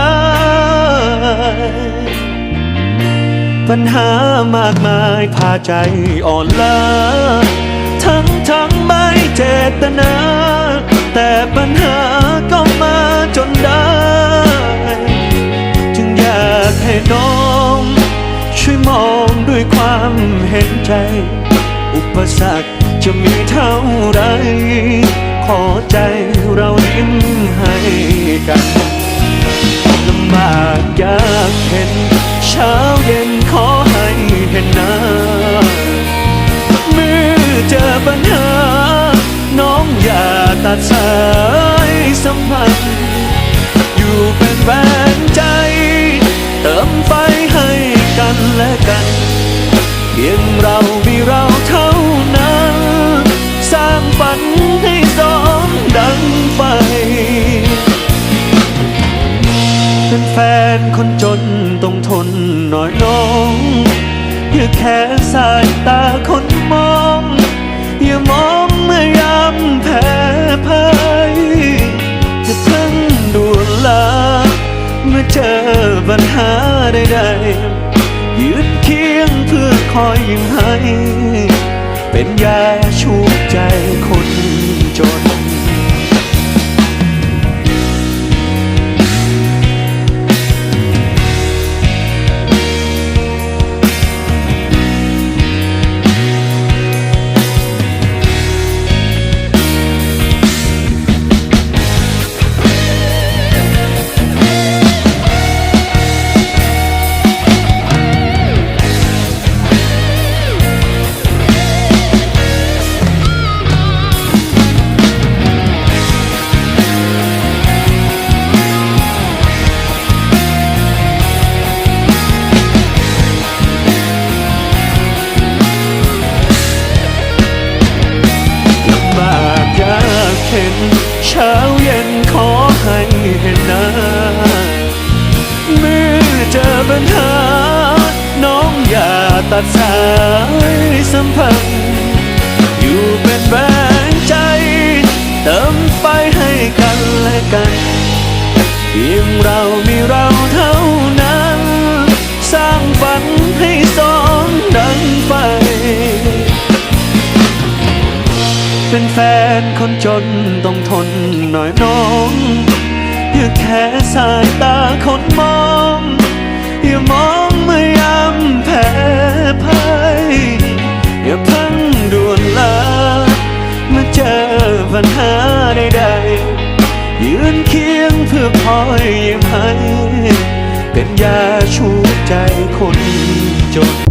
้ ปัญหามากมายพาใจอ่อนล้าทั้งทั้งไม่เจตนา แต่ปัญหาก็มาจนได้ จึงอยากให้น้อง ช่วยมองด้วยความเห็นใจ อุปสรรคจะมีเท่าไร ขอใจเรายิ้มให้กันลำบากยากเห็นเช้าเย็น ตัดสายสัมพันธ์ อยู่เป็นแฟนใจ เติมไฟให้กันและกัน เพียงเรามีเราเท่านั้น สร้างฝันให้สองดังไฟ เป็นแฟนคนจนต้องทนหน่อยน้องอย่าแค่สายตาคนมอง ปัญหาใดๆยืนเคียงเพื่อคอยยิ้มให้ เป็นยาชูใจคนจน เช้าเย็นขอให้เห็นหน้าเมื่อเจอปัญหา น้องอย่าตัดสายสัมพันธ์ อยู่เป็นแรงใจ เติมไฟให้กันและกันเพียงเรามีเราเท่า นแฟนคนจนต้องทนหน่อยน้องอย่าแค่สายตาคนมอง อย่ามองเมื่อยามแพ้ภัยอย่าพังด่วนลาเมื่อเจอปัญหาใดๆยืนเคียงเพื่อคอยยิ้มให้เป็นยาชูใจคนจน